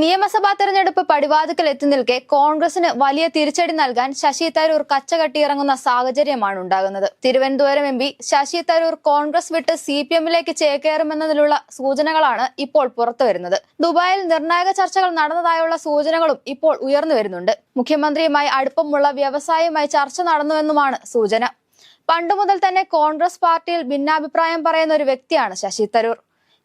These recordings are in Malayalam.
നിയമസഭാ തെരഞ്ഞെടുപ്പ് പടിവാതിക്കൽ എത്തി നിൽക്കെ കോൺഗ്രസിന് വലിയ തിരിച്ചടി നൽകാൻ ശശി തരൂർ കച്ചകെട്ടിയിറങ്ങുന്ന സാഹചര്യമാണ് ഉണ്ടാകുന്നത്. തിരുവനന്തപുരം എം പി ശശി തരൂർ കോൺഗ്രസ് വിട്ട് സി പി എമ്മിലേക്ക് ചേക്കേറുമെന്നതിലുള്ള സൂചനകളാണ് ഇപ്പോൾ പുറത്തുവരുന്നത് ദുബായിൽ നിർണായക ചർച്ചകൾ നടന്നതായുള്ള സൂചനകളും ഇപ്പോൾ ഉയർന്നു വരുന്നുണ്ട്. മുഖ്യമന്ത്രിയുമായി അടുപ്പമുള്ള വ്യവസായവുമായി ചർച്ച നടന്നുവെന്നുമാണ് സൂചന. പണ്ടുമുതൽ തന്നെ കോൺഗ്രസ് പാർട്ടിയിൽ ഭിന്നാഭിപ്രായം പറയുന്ന ഒരു വ്യക്തിയാണ് ശശി തരൂർ.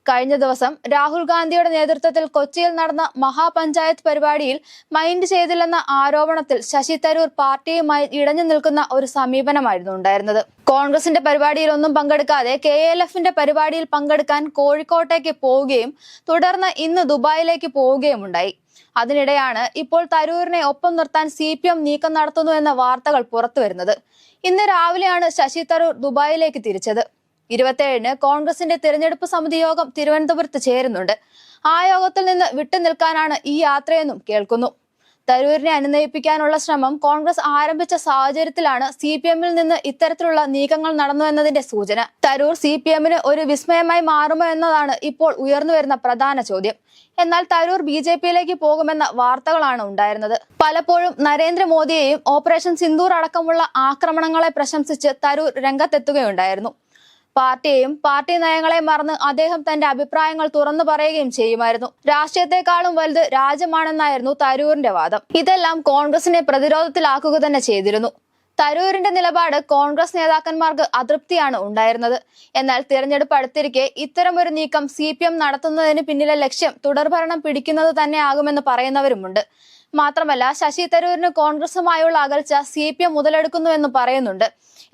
കഴിഞ്ഞ ദിവസം രാഹുൽ ഗാന്ധിയുടെ നേതൃത്വത്തിൽ കൊച്ചിയിൽ നടന്ന മഹാപഞ്ചായത്ത് പരിപാടിയിൽ മൈൻഡ് ചെയ്തില്ലെന്ന ആരോപണത്തിൽ ശശി തരൂർ പാർട്ടിയുമായി ഇടഞ്ഞു നിൽക്കുന്ന ഒരു സമീപനമായിരുന്നു ഉണ്ടായിരുന്നത്. കോൺഗ്രസിന്റെ പരിപാടിയിൽ ഒന്നും പങ്കെടുക്കാതെ കെ എൽ എഫിന്റെ പരിപാടിയിൽ പങ്കെടുക്കാൻ കോഴിക്കോട്ടേക്ക് പോവുകയും തുടർന്ന് ഇന്ന് ദുബായിലേക്ക് പോവുകയും ഉണ്ടായി. അതിനിടെയാണ് ഇപ്പോൾ തരൂരിനെ ഒപ്പം നിർത്താൻ സി പി എം നീക്കം നടത്തുന്നു എന്ന വാർത്തകൾ പുറത്തുവരുന്നത്. ഇന്ന് രാവിലെയാണ് ശശി തരൂർ ദുബായിലേക്ക് തിരിച്ചത്. ഇരുപത്തിയേഴിന് കോൺഗ്രസിന്റെ തിരഞ്ഞെടുപ്പ് സമിതി യോഗം തിരുവനന്തപുരത്ത് ചേരുന്നുണ്ട്. ആ യോഗത്തിൽ നിന്ന് വിട്ടുനിൽക്കാനാണ് ഈ യാത്രയെന്നും കേൾക്കുന്നു. തരൂരിനെ അനുനയിപ്പിക്കാനുള്ള ശ്രമം കോൺഗ്രസ് ആരംഭിച്ച സാഹചര്യത്തിലാണ് സി പി എമ്മിൽ നിന്ന് ഇത്തരത്തിലുള്ള നീക്കങ്ങൾ നടന്നു എന്നതിന്റെ സൂചന. തരൂർ സി പി എമ്മിന് ഒരു വിസ്മയമായി മാറുമോ എന്നതാണ് ഇപ്പോൾ ഉയർന്നുവരുന്ന പ്രധാന ചോദ്യം. എന്നാൽ തരൂർ ബി ജെ പിയിലേക്ക് പോകുമെന്ന വാർത്തകളാണ് ഉണ്ടായിരുന്നത്. പലപ്പോഴും നരേന്ദ്രമോദിയെയും ഓപ്പറേഷൻ സിന്ദൂർ അടക്കമുള്ള ആക്രമണങ്ങളെ പ്രശംസിച്ച് തരൂർ രംഗത്തെത്തുകയുണ്ടായിരുന്നു. പാർട്ടിയെയും പാർട്ടി നയങ്ങളെ മറന്ന് അദ്ദേഹം തന്റെ അഭിപ്രായങ്ങൾ തുറന്നു പറയുകയും ചെയ്യുമായിരുന്നു. രാഷ്ട്രീയത്തെക്കാളും വലുത് രാജ്യമാണെന്നായിരുന്നു തരൂരിന്റെ വാദം. ഇതെല്ലാം കോൺഗ്രസിനെ പ്രതിരോധത്തിലാക്കുക തന്നെ ചെയ്തിരുന്നു. തരൂരിന്റെ നിലപാട് കോൺഗ്രസ് നേതാക്കന്മാർക്ക് അതൃപ്തിയാണ് ഉണ്ടായിരുന്നത്. എന്നാൽ തിരഞ്ഞെടുപ്പ് അടുത്തിരിക്കെ ഇത്തരമൊരു നീക്കം സി പി എം നടത്തുന്നതിന് പിന്നിലെ ലക്ഷ്യം തുടർഭരണം പിടിക്കുന്നത് തന്നെയാകുമെന്ന് പറയുന്നവരുമുണ്ട്. മാത്രമല്ല ശശി തരൂരിന് കോൺഗ്രസുമായുള്ള അകൽച്ച സി പി എം മുതലെടുക്കുന്നുവെന്ന് പറയുന്നുണ്ട്.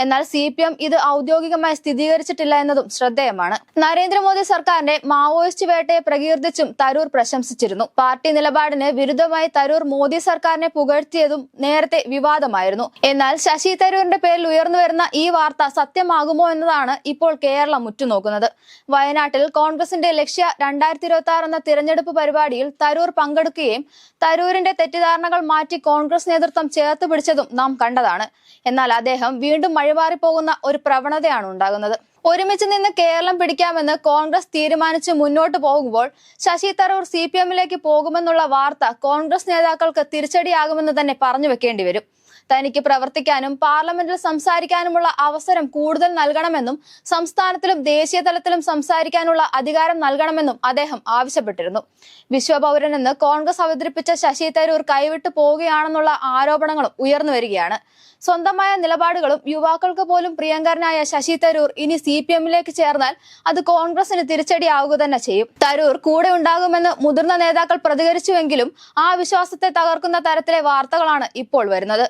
എന്നാൽ സി പി എം ഇത് ഔദ്യോഗികമായി സ്ഥിരീകരിച്ചിട്ടില്ല എന്നതും ശ്രദ്ധേയമാണ്. നരേന്ദ്രമോദി സർക്കാരിന്റെ മാവോയിസ്റ്റ് വേട്ടയെ പ്രകീർത്തിച്ചും തരൂർ പ്രശംസിച്ചിരുന്നു. പാർട്ടി നിലപാടിന് വിരുദ്ധമായി തരൂർ മോദി സർക്കാരിനെ പുകഴ്ത്തിയതും നേരത്തെ വിവാദമായിരുന്നു. എന്നാൽ ശശി തരൂരിന്റെ പേരിൽ ഉയർന്നു വരുന്ന ഈ വാർത്ത സത്യമാകുമോ എന്നതാണ് ഇപ്പോൾ കേരളം ഉറ്റുനോക്കുന്നത്. വയനാട്ടിൽ കോൺഗ്രസിന്റെ ലക്ഷ്യ രണ്ടായിരത്തി ഇരുപത്തി ആറ് എന്ന തിരഞ്ഞെടുപ്പ് പരിപാടിയിൽ തരൂർ പങ്കെടുക്കുകയും തരൂരിന്റെ തെറ്റിദ്ധാരണകൾ മാറ്റി കോൺഗ്രസ് നേതൃത്വം ചേർത്ത് പിടിച്ചതും നാം കണ്ടതാണ്. എന്നാൽ അദ്ദേഹം വീണ്ടും മഴിമാറിപ്പോകുന്ന ഒരു പ്രവണതയാണ് ഉണ്ടാകുന്നത്. ഒരുമിച്ച് നിന്ന് കേരളം പിടിക്കാമെന്ന് കോൺഗ്രസ് തീരുമാനിച്ച് മുന്നോട്ട് പോകുമ്പോൾ ശശി തരൂർ സി പി എമ്മിലേക്ക് പോകുമെന്നുള്ള വാർത്ത കോൺഗ്രസ് നേതാക്കൾക്ക് തിരിച്ചടിയാകുമെന്ന് തന്നെ പറഞ്ഞു വെക്കേണ്ടി വരും. തനിക്ക് പ്രവർത്തിക്കാനും പാർലമെന്റിൽ സംസാരിക്കാനുമുള്ള അവസരം കൂടുതൽ നൽകണമെന്നും സംസ്ഥാനത്തിലും ദേശീയ തലത്തിലും സംസാരിക്കാനുള്ള അധികാരം നൽകണമെന്നും അദ്ദേഹം ആവശ്യപ്പെട്ടിരുന്നു. വിശ്വപൗരനെന്ന് കോൺഗ്രസ് അവതരിപ്പിച്ച ശശി തരൂർ കൈവിട്ടു പോവുകയാണെന്നുള്ള ആരോപണങ്ങളും ഉയർന്നു വരികയാണ്. സ്വന്തമായ നിലപാടുകളും യുവാക്കൾക്ക് പോലും പ്രിയങ്കരനായ ശശി തരൂർ ഇനി സി പി എമ്മിലേക്ക് ചേർന്നാൽ അത് കോൺഗ്രസിന് തിരിച്ചടിയാവുക തന്നെ ചെയ്യും. തരൂർ കൂടെ ഉണ്ടാകുമെന്ന് മുതിർന്ന നേതാക്കൾ പ്രതികരിച്ചുവെങ്കിലും ആ വിശ്വാസത്തെ തകർക്കുന്ന തരത്തിലെ വാർത്തകളാണ് ഇപ്പോൾ വരുന്നത്.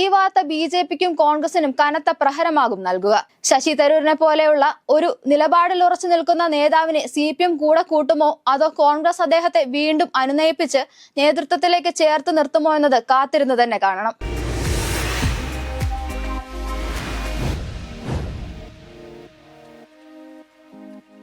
ഈ വാർത്ത ബി ജെ പിക്കും കോൺഗ്രസിനും കനത്ത പ്രഹരമാകും നൽകുക. ശശി തരൂരിനെ പോലെയുള്ള ഒരു നിലപാടിൽ ഉറച്ചു നിൽക്കുന്ന നേതാവിനെ സി പി എം കൂടെ കൂട്ടുമോ? അതോ കോൺഗ്രസ് അദ്ദേഹത്തെ വീണ്ടും അനുനയിപ്പിച്ച് നേതൃത്വത്തിലേക്ക് ചേർത്ത് നിർത്തുമോ എന്നത് കാത്തിരുന്ന് തന്നെ കാണണം.